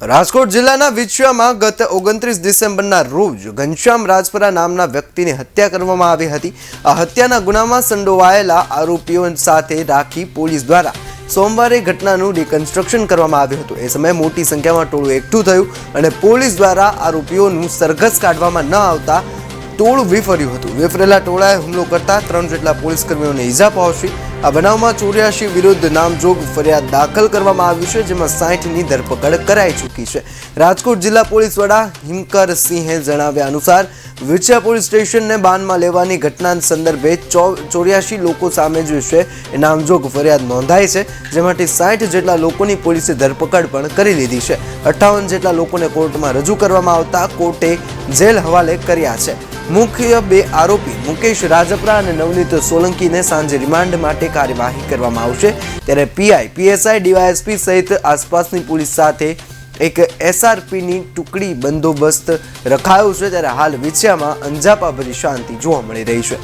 રાજકોટ જિલ્લાના વિછિયામાં ગત ઓગણત્રીસ ડિસેમ્બરના રોજ ઘનશ્યામ રાજપરા નામના વ્યક્તિની હત્યા કરવામાં આવી હતી. આ હત્યાના ગુનામાં સંડોવાયેલા આરોપીઓ સાથે રાખી પોલીસ દ્વારા સોમવારે ઘટનાનું રિકન્સ્ટ્રક્શન કરવામાં આવ્યું હતું. એ સમયે મોટી સંખ્યામાં ટોળું એકઠું થયું અને પોલીસ દ્વારા આરોપીઓનું સરઘસ કાઢવામાં ન આવતા ટોળું વિફર્યું હતું. વિફરેલા ટોળાએ હુમલો કરતા ત્રણ જેટલા પોલીસ કર્મીઓને ઈજા પહોંચી આ બનાવમાં ચોર્યાસી વિરુદ્ધ નામજોગ ફરિયાદ દાખલ કરવામાં આવી છે, જેમાં સાઠની ધરપકડ કરાઈ ચૂકી છે. રાજકોટ જિલ્લા પોલીસ વડા હિમકર સિંહે જણાવ્યા અનુસાર વિછિયા પોલીસ સ્ટેશનને બાનમાં લેવાની ઘટના સંદર્ભે ચોર્યાસી લોકો સામે જે છે, એ નામજોગ ફરિયાદ નોંધાઈ છે જેમાંથી સાઠ જેટલા લોકોની પોલીસે ધરપકડ પણ કરી લીધી છે. અઠ્ઠાવન જેટલા લોકોને કોર્ટમાં રજૂ કરવામાં આવતા કોર્ટે જેલ હવાલે કર્યા છે. મુખ્ય બે આરોપી મુકેશ રાજપરા અને નવનીત સોલંકીને સાંજે રિમાન્ડ માટે કાર્યવાહી કરવામાં આવશે. ત્યારે પીઆઈ, પીએસઆઈ, ડીવાયએસપી સહિત આસપાસની પોલીસ સાથે એક એસઆરપીની ટુકડી બંદોબસ્ત રખાયો છે. ત્યારે હાલ વિછિયામાં અંજાપાભરી શાંતિ જોવા મળી રહી છે.